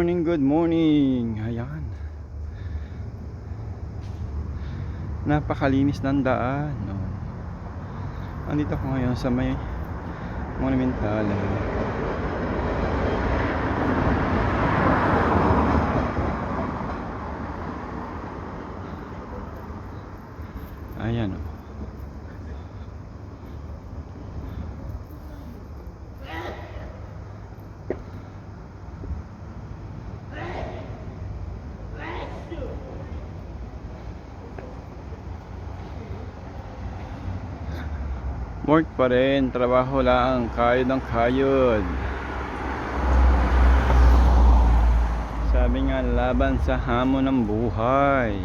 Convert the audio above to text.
morning, good morning. Ayan. Napakalinis ng daan. No? Andito ako ngayon sa may monumental. Ayan. Oh. Work pa rin, trabaho lang, kayod ang kayod. Sabi nga, laban sa hamon ng buhay.